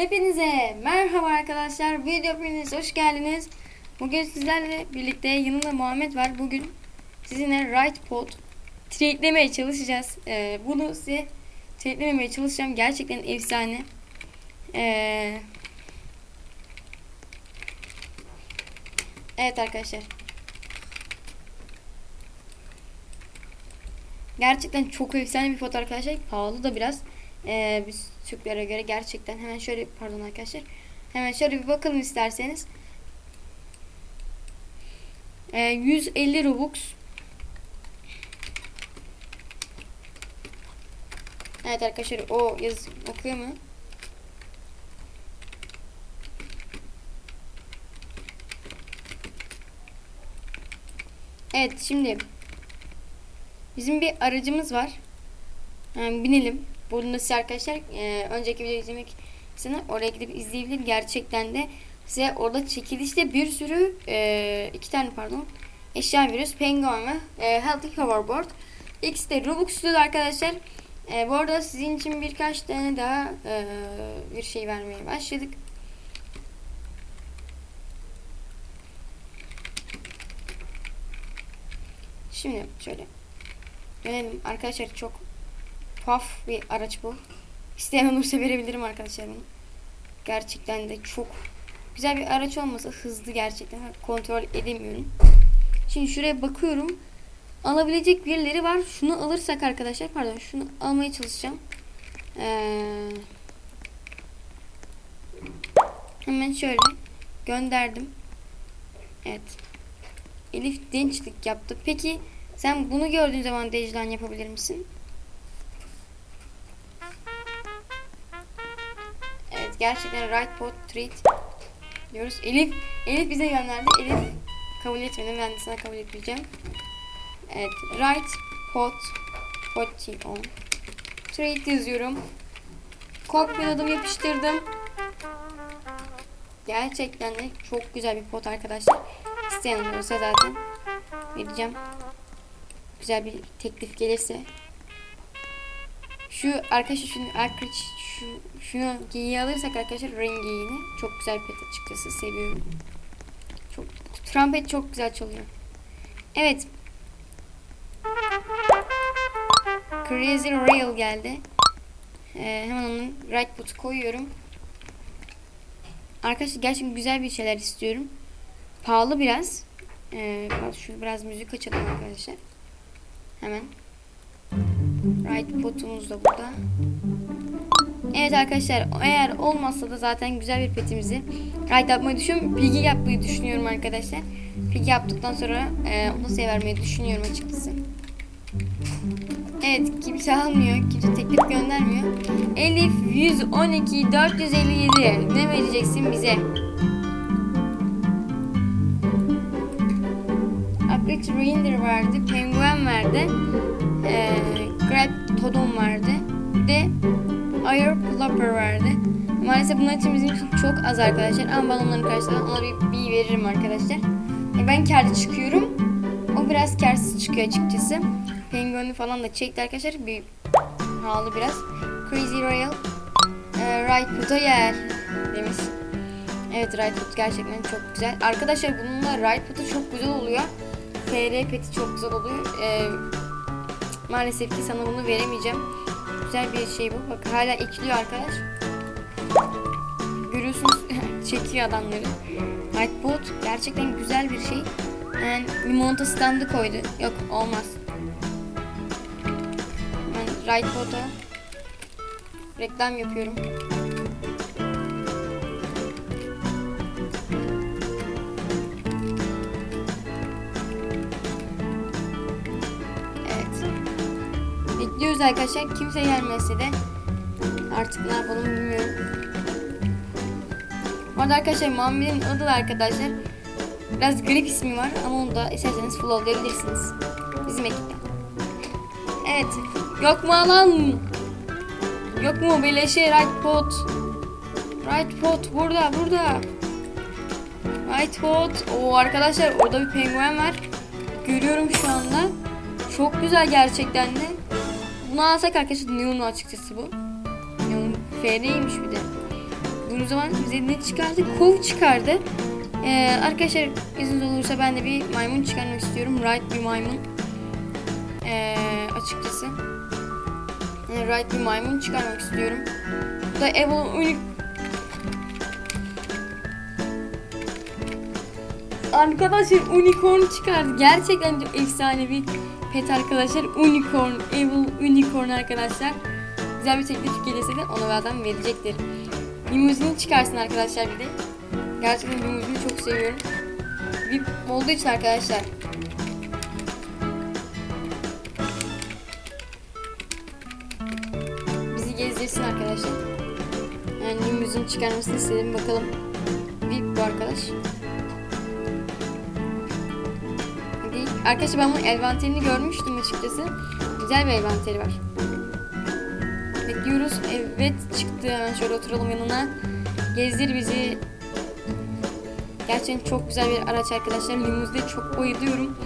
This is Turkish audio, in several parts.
Hepinize merhaba arkadaşlar. Video hepiniz hoş geldiniz. Bugün sizlerle birlikte yanımda Muhammed var. Bugün sizinle right pod trade'lemeye çalışacağız. Ee, bunu size trade'lemeye çalışacağım. Gerçekten efsane. Ee, evet arkadaşlar. Gerçekten çok efsane bir pot arkadaşlar. Pahalı da biraz. Ee, biz Türklere göre gerçekten hemen şöyle pardon arkadaşlar. Hemen şöyle bir bakalım isterseniz. Ee, 150 Robux. Evet arkadaşlar o yaz okuyor mu? Evet şimdi bizim bir aracımız var. Yani binelim. Bunu size arkadaşlar e, önceki videoyu izlemek isteyenler oraya gidip izleyebilir. Gerçekten de size orada çekilişte bir sürü e, iki tane pardon eşya veriyoruz. Penguin ve e, Healthy Hoverboard. İkisi de Robux istiyordu arkadaşlar. E, bu arada sizin için birkaç tane daha e, bir şey vermeye başladık. Şimdi şöyle dönelim. Arkadaşlar çok tuhaf bir araç bu. İsteyen olursa verebilirim arkadaşlar bunu. Gerçekten de çok güzel bir araç olmasa hızlı gerçekten kontrol edemiyorum. Şimdi şuraya bakıyorum. Alabilecek birileri var. Şunu alırsak arkadaşlar pardon şunu almaya çalışacağım. Ee, hemen şöyle gönderdim. Evet. Elif gençlik yaptı. Peki sen bunu gördüğün zaman Declan yapabilir misin? Gerçekten right pot treat diyoruz. Elif Elif bize gönderdi. Elif kabul etmedi. Ben de sana kabul etmeyeceğim. Evet right pot on treat yazıyorum. Adımı yapıştırdım. Gerçekten de çok güzel bir pot arkadaşlar. İsteyen olursa zaten vereceğim. Güzel bir teklif gelirse. Şu arkadaşlar şunu arkadaş şu şunu giyi alırsak arkadaşlar rengi yine çok güzel pet açıkçası seviyorum. Çok trompet çok güzel çalıyor. Evet. Crazy Rail geldi. Ee, hemen onun right boot'u koyuyorum. Arkadaşlar gerçekten güzel bir şeyler istiyorum. Pahalı biraz. Ee, şu biraz müzik açalım arkadaşlar. Hemen. Right botumuz da burada. Evet arkadaşlar eğer olmazsa da zaten güzel bir petimizi right yapmayı düşünüyorum. Piggy yapmayı düşünüyorum arkadaşlar. Piggy yaptıktan sonra e, onu size vermeyi düşünüyorum açıkçası. Evet kimse almıyor. Kimse teklif göndermiyor. Elif 112 457 ne vereceksin bize? Akreç Reindeer verdi. Penguen verdi. Ee, Grab Todon verdi. Bir de Air Plopper verdi. Maalesef bunlar için bizim çok az arkadaşlar. Ama ben onların karşılığında ona bir, bir veririm arkadaşlar. E, ben kârlı çıkıyorum. O biraz kârsız çıkıyor açıkçası. Penguin'i falan da çekti arkadaşlar. Bir pahalı biraz. Crazy Royal. E, right Put'a yer demiş. Evet Right Put gerçekten çok güzel. Arkadaşlar bununla Right Put'u çok güzel oluyor. FR peti çok güzel oluyor. E, maalesef ki sana bunu veremeyeceğim. Güzel bir şey bu. Bak hala ekliyor arkadaş. Görüyorsunuz çekiyor adamları. Whiteboard gerçekten güzel bir şey. Yani limonata standı koydu. Yok olmaz. Ben Rightbot'a reklam yapıyorum. Bekliyoruz arkadaşlar. Kimse gelmese de artık ne yapalım bilmiyorum. Bu arada arkadaşlar Muhammed'in adı da arkadaşlar biraz garip ismi var ama onu da isterseniz followlayabilirsiniz. Bizim ekipten. Evet. Yok mu alan? Yok mu böyle şey right pot? Right pot burada burada. Right pot. O arkadaşlar orada bir penguen var. Görüyorum şu anda. Çok güzel gerçekten de. Alsak arkadaşlar neon açıkçası bu. Neon FR'ymiş bir de. Bunun zaman bize ne çıkardı? Kov çıkardı. Ee, arkadaşlar izniniz olursa ben de bir maymun çıkarmak istiyorum. Right bir maymun. Ee, açıkçası. Yani right bir maymun çıkarmak istiyorum. Bu da Evil Unique Arkadaşlar unicorn çıkardı. Gerçekten çok efsanevi pet arkadaşlar. Unicorn, Evil Unicorn arkadaşlar. Güzel bir teklif gelirse de ona adam verecektir. Limuzini çıkarsın arkadaşlar bir de. Gerçekten limuzini çok seviyorum. VIP olduğu için arkadaşlar. Bizi gezdirsin arkadaşlar. Yani limuzini çıkarmasını istedim. Bakalım. VIP bu arkadaş. Arkadaşlar ben bunun envanterini görmüştüm açıkçası. Güzel bir envanteri var. Bekliyoruz. Evet çıktı. Hemen şöyle oturalım yanına. Gezdir bizi. Gerçekten çok güzel bir araç arkadaşlar. Limuzde çok bayılıyorum.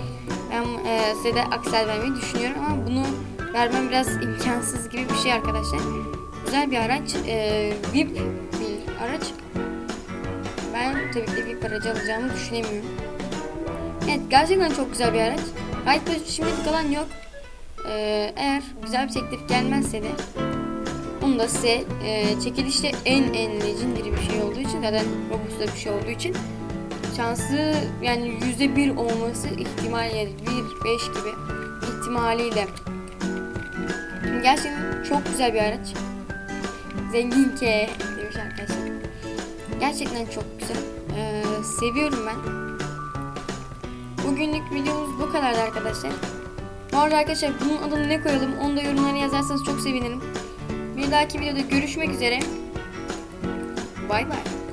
Ben e, size de aksel vermeyi düşünüyorum ama bunu vermem biraz imkansız gibi bir şey arkadaşlar. Güzel bir araç. E, VIP bir araç. Ben tabii ki VIP aracı alacağımı düşünemiyorum. Evet gerçekten çok güzel bir araç. Right şimdilik kalan yok. Ee, eğer güzel bir teklif gelmezse de onu da size e, çekilişte en en legendary bir şey olduğu için zaten Robux'ta bir şey olduğu için şansı yani yüzde bir olması ihtimali yani bir beş gibi ihtimaliyle gerçekten çok güzel bir araç. Zengin ke demiş arkadaşlar. Gerçekten çok güzel. Ee, seviyorum ben. Bugünlük videomuz bu kadardı arkadaşlar. Bu arada arkadaşlar bunun adını ne koyalım onu da yorumlara yazarsanız çok sevinirim. Bir dahaki videoda görüşmek üzere. Bay bay.